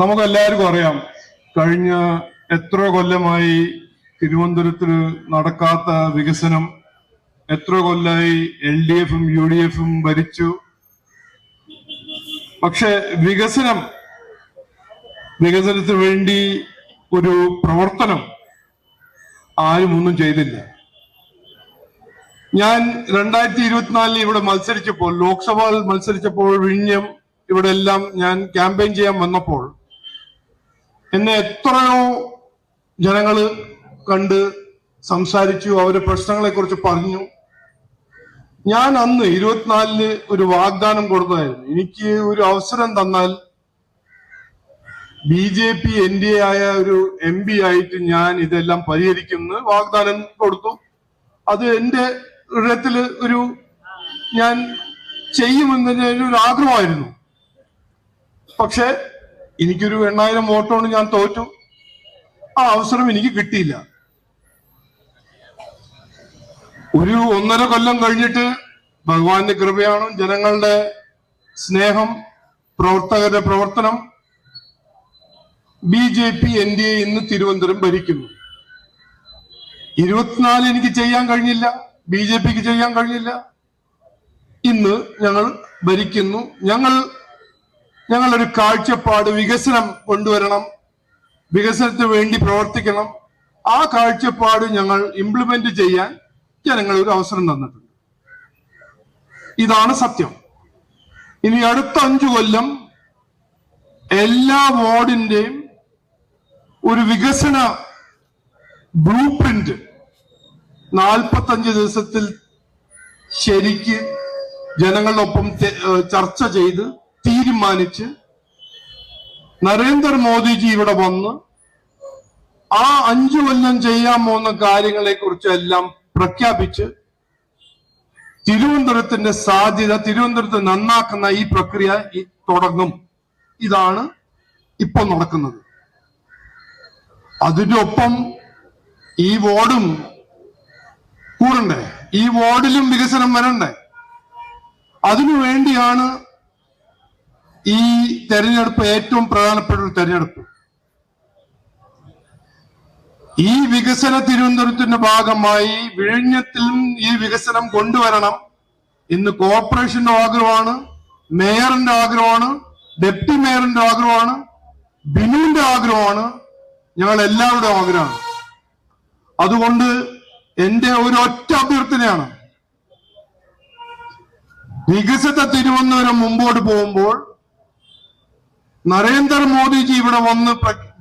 നമുക്ക് എല്ലാവർക്കും അറിയാം കഴിഞ്ഞ എത്ര കൊല്ലമായി തിരുവനന്തപുരത്ത് നടക്കാത്ത വികസനം എത്ര കൊല്ലമായി എൽ ഡി എഫും യു ഡി എഫും ഭരിച്ചു. പക്ഷെ വികസനം വികസനത്തിന് വേണ്ടി ഒരു പ്രവർത്തനം ആരും ഒന്നും ചെയ്തില്ല. ഞാൻ രണ്ടായിരത്തി ഇരുപത്തിനാലിൽ ഇവിടെ മത്സരിച്ചപ്പോൾ ലോക്സഭയിൽ മത്സരിച്ചപ്പോൾ വിഴിഞ്ഞം ഇവിടെ എല്ലാം ഞാൻ ക്യാമ്പയിൻ ചെയ്യാൻ വന്നപ്പോൾ എന്നെ എത്രയോ ജനങ്ങൾ കണ്ട് സംസാരിച്ചു അവരുടെ പ്രശ്നങ്ങളെ കുറിച്ച് പറഞ്ഞു. ഞാൻ അന്ന് ഇരുപത്തിനാലിൽ ഒരു വാഗ്ദാനം കൊടുത്തതായിരുന്നു. എനിക്ക് ഒരു അവസരം തന്നാൽ B J P N D A ആയ ഒരു എം പി ആയിട്ട് ഞാൻ ഇതെല്ലാം പരിഹരിക്കുന്ന വാഗ്ദാനം കൊടുത്തു. അത് എന്റെ ഹൃദയത്തിൽ ഒരു ഞാൻ ചെയ്യുമെന്നതിന് ഒരു ആഗ്രഹമായിരുന്നു. പക്ഷെ എനിക്കൊരു എണ്ണായിരം വോട്ടോണ്ട് ഞാൻ തോറ്റു. ആ അവസരം എനിക്ക് കിട്ടിയില്ല. ഒരു ഒന്നര കൊല്ലം കഴിഞ്ഞിട്ട് ഭഗവാന്റെ കൃപയാണ് ജനങ്ങളുടെ സ്നേഹം പ്രവർത്തകരുടെ പ്രവർത്തനം. B J P N D A ഇന്ന് തിരുവനന്തപുരം ഭരിക്കുന്നു. ഇരുപത്തിനാല് എനിക്ക് ചെയ്യാൻ കഴിഞ്ഞില്ല. ബി ജെ പിക്ക് ചെയ്യാൻ കഴിഞ്ഞില്ല. ഇന്ന് ഞങ്ങൾ ഭരിക്കുന്നു. ഞങ്ങൾ ഞങ്ങളൊരു കാഴ്ചപ്പാട് വികസനം കൊണ്ടുവരണം വികസനത്തിന് വേണ്ടി പ്രവർത്തിക്കണം. ആ കാഴ്ചപ്പാട് ഞങ്ങൾ ഇംപ്ലിമെന്റ് ചെയ്യാൻ ജനങ്ങൾ ഒരു അവസരം തന്നിട്ടുണ്ട്. ഇതാണ് സത്യം. ഇനി അടുത്ത അഞ്ചു കൊല്ലം എല്ലാ വാർഡിന്റെയും ഒരു വികസന ബ്ലൂ പ്രിന്റ് നാൽപ്പത്തഞ്ച് ദിവസത്തിൽ ശരിക്ക് ജനങ്ങളൊപ്പം ചർച്ച ചെയ്ത് തീരുമാനിച്ച് നരേന്ദ്രമോദിജി ഇവിടെ വന്ന് ആ അഞ്ചു കൊല്ലം ചെയ്യാൻ പോകുന്ന കാര്യങ്ങളെ കുറിച്ചെല്ലാം പ്രഖ്യാപിച്ച് തിരുവനന്തപുരത്തിന്റെ സാധ്യത തിരുവനന്തപുരത്ത് നന്നാക്കുന്ന ഈ പ്രക്രിയ തുടങ്ങും. ഇതാണ് ഇപ്പൊ നടക്കുന്നത്. അതിന്റെ ഒപ്പം ഈ വാർഡും കൂടണ്ടേ? ഈ വാർഡിലും വികസനം വരണ്ടേ? അതിനു വേണ്ടിയാണ് ഈ തെരഞ്ഞെടുപ്പ് ഏറ്റവും പ്രധാനപ്പെട്ട ഒരു തെരഞ്ഞെടുപ്പ്. ഈ വികസന തിരുവനന്തപുരത്തിന്റെ ഭാഗമായി വിഴിഞ്ഞത്തിലും ഈ വികസനം കൊണ്ടുവരണം. ഇന്ന് കോർപ്പറേഷന്റെ ആഗ്രഹമാണ് മേയറിന്റെ ആഗ്രഹമാണ് ഡെപ്റ്റി മേയറിന്റെ ആഗ്രഹമാണ് ബിനുവിന്റെ ആഗ്രഹമാണ് ഞങ്ങൾ എല്ലാവരുടെയും ആഗ്രഹമാണ്. അതുകൊണ്ട് എന്റെ ഒരു ഒറ്റ അഭ്യർത്ഥനയാണ് വികസിത തിരുവനന്തപുരം മുമ്പോട്ട് പോകുമ്പോൾ നരേന്ദ്രമോദിജി ഇവിടെ വന്ന്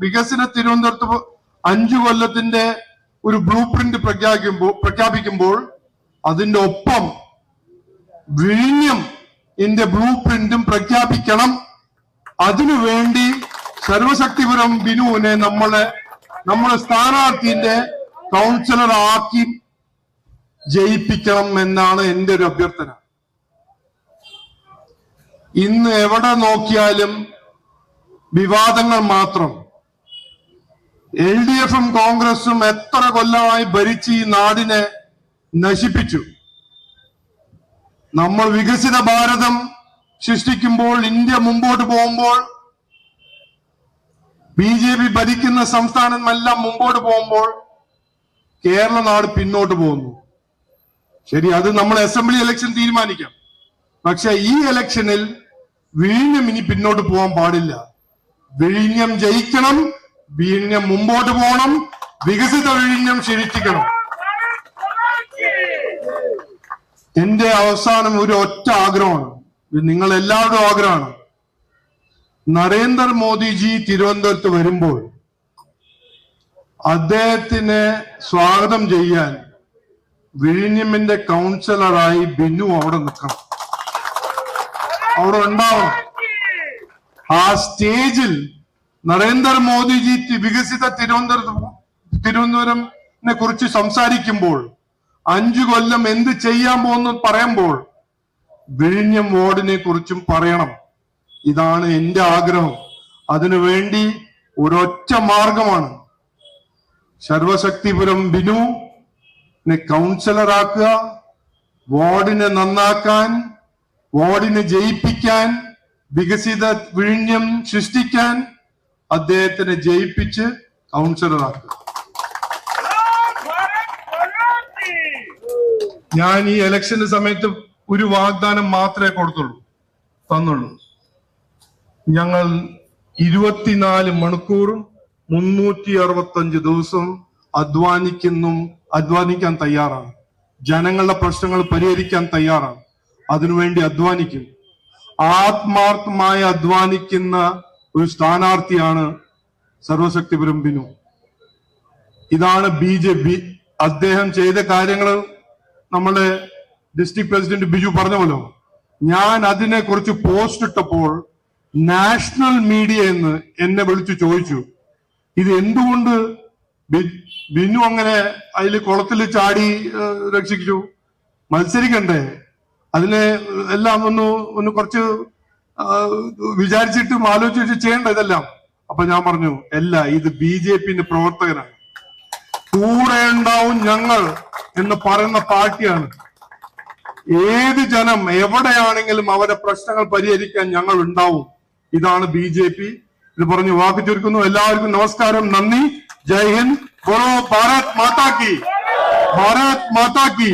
വികസന തിരുവനന്തപുരത്ത് അഞ്ചു കൊല്ലത്തിന്റെ ഒരു ബ്ലൂ പ്രിന്റ് പ്രഖ്യാപിക്കുമ്പോൾ പ്രഖ്യാപിക്കുമ്പോൾ അതിന്റെ ഒപ്പം വിഴിഞ്ഞം ഇന്റെ ബ്ലൂ പ്രിന്റും പ്രഖ്യാപിക്കണം. അതിനുവേണ്ടി സർവശക്തിപുരം ബിനുവിനെ നമ്മളെ നമ്മുടെ സ്ഥാനാർത്ഥിന്റെ കൗൺസിലർ ആക്കി ജയിപ്പിക്കണം എന്നാണ് എന്റെ ഒരു അഭ്യർത്ഥന. ഇന്ന് എവിടെ നോക്കിയാലും വിവാദങ്ങൾ മാത്രം. എൽ ഡി എഫും കോൺഗ്രസും എത്ര കൊല്ലമായി ഭരിച്ച് ഈ നാടിനെ നശിപ്പിച്ചു. നമ്മൾ വികസിത ഭാരതം സൃഷ്ടിക്കുമ്പോൾ ഇന്ത്യ മുമ്പോട്ട് പോകുമ്പോൾ ബി ജെ പി ഭരിക്കുന്ന സംസ്ഥാനമെല്ലാം മുമ്പോട്ട് പോകുമ്പോൾ കേരള നാട് പിന്നോട്ട് പോകുന്നു. ശരി അത് നമ്മൾ അസംബ്ലി ഇലക്ഷൻ തീരുമാനിക്കാം. പക്ഷെ ഈ ഇലക്ഷനിൽ വീണ്ടും ഇനി പിന്നോട്ട് പോകാൻ പാടില്ല. വിഴിഞ്ഞം ജയിക്കണം വിഴിഞ്ഞം മുമ്പോട്ട് പോകണം വികസിത വിഴിഞ്ഞം ശരിച്ചിക്കണം എന്റെ അവസാനം ഒരു ഒറ്റ ആഗ്രഹമാണ്. നിങ്ങൾ എല്ലാവരും ആഗ്രഹമാണ്. നരേന്ദ്രമോദിജി തിരുവനന്തപുരത്ത് വരുമ്പോൾ അദ്ദേഹത്തിനെ സ്വാഗതം ചെയ്യാൻ വിഴിഞ്ഞമിന്റെ കൗൺസിലറായി ബിന്നു അവിടെ നിൽക്കണം. അവിടെ ഉണ്ടാവണം. ആ സ്റ്റേജിൽ നരേന്ദ്രമോദിജി മോദിജി വികസിത തിരുവനന്തപുരം തിരുവനന്തപുരത്തിനെ കുറിച്ച് സംസാരിക്കുമ്പോൾ അഞ്ചു കൊല്ലം എന്ത് ചെയ്യാൻ പോകുന്നു പറയുമ്പോൾ വിഴിഞ്ഞം വാർഡിനെ കുറിച്ചും പറയണം. ഇതാണ് എന്റെ ആഗ്രഹം. അതിനുവേണ്ടി ഒരൊറ്റ മാർഗമാണ്. സർവശക്തിപുരം ബിനു കൗൺസിലറാക്കുക വാർഡിനെ നന്നാക്കാൻ വാർഡിനെ ജയിപ്പിക്കാൻ വികസിത വിഴിഞ്ഞം സൃഷ്ടിക്കാൻ അദ്ദേഹത്തിനെ ജയിപ്പിച്ച് കൗൺസിലറാക്കുക ഞാൻ ഈ ഇലക്ഷന്റെ സമയത്ത് ഒരു വാഗ്ദാനം മാത്രമേ കൊടുത്തുള്ളൂ തന്നുള്ളൂ. ഞങ്ങൾ ഇരുപത്തിനാല് മണിക്കൂറും മുന്നൂറ്റി അറുപത്തഞ്ച് ദിവസം അധ്വാനിക്കുന്നു അധ്വാനിക്കാൻ തയ്യാറാണ്. ജനങ്ങളുടെ പ്രശ്നങ്ങൾ പരിഹരിക്കാൻ തയ്യാറാണ്. അതിനുവേണ്ടി അധ്വാനിക്കും. ആത്മാർത്ഥമായി അധ്വാനിക്കുന്ന ഒരു സ്ഥാനാർത്ഥിയാണ് സർവശക്തിപുരം ബിനു. ഇതാണ് ബി ജെ പി. അദ്ദേഹം ചെയ്ത കാര്യങ്ങൾ നമ്മുടെ ഡിസ്ട്രിക്ട് പ്രസിഡന്റ് ബിജു പറഞ്ഞല്ലോ ഞാൻ അതിനെ കുറിച്ച് പോസ്റ്റ് ഇട്ടപ്പോൾ നാഷണൽ മീഡിയ എന്ന് എന്നെ വിളിച്ചു ചോദിച്ചു. ഇത് എന്തുകൊണ്ട് ബിനു അങ്ങനെ അതിൽ കുളത്തിൽ ചാടി രക്ഷിച്ചു? മത്സരിക്കണ്ടേ? അതിനെ എല്ലാം ഒന്ന് ഒന്ന് കുറച്ച് വിചാരിച്ചിട്ടും ആലോചിച്ചിട്ട് ചെയ്യേണ്ട ഇതെല്ലാം. അപ്പൊ ഞാൻ പറഞ്ഞു അല്ല ഇത് ബി ജെ പിന്റെ പ്രവർത്തകനാണ്. കൂടെ ഉണ്ടാവും ഞങ്ങൾ എന്ന് പറയുന്ന പാർട്ടിയാണ്. ഏത് ജനം എവിടെയാണെങ്കിലും അവരുടെ പ്രശ്നങ്ങൾ പരിഹരിക്കാൻ ഞങ്ങൾ ഉണ്ടാവും. ഇതാണ് ബി ജെ പി. ഇത് പറഞ്ഞ് വാക്ക് ചുരുക്കുന്നു. എല്ലാവർക്കും നമസ്കാരം. നന്ദി. ജയ് ഹിന്ദ്. ഭാരത് മാതാ കി. ഭാരത് മാതാ കി.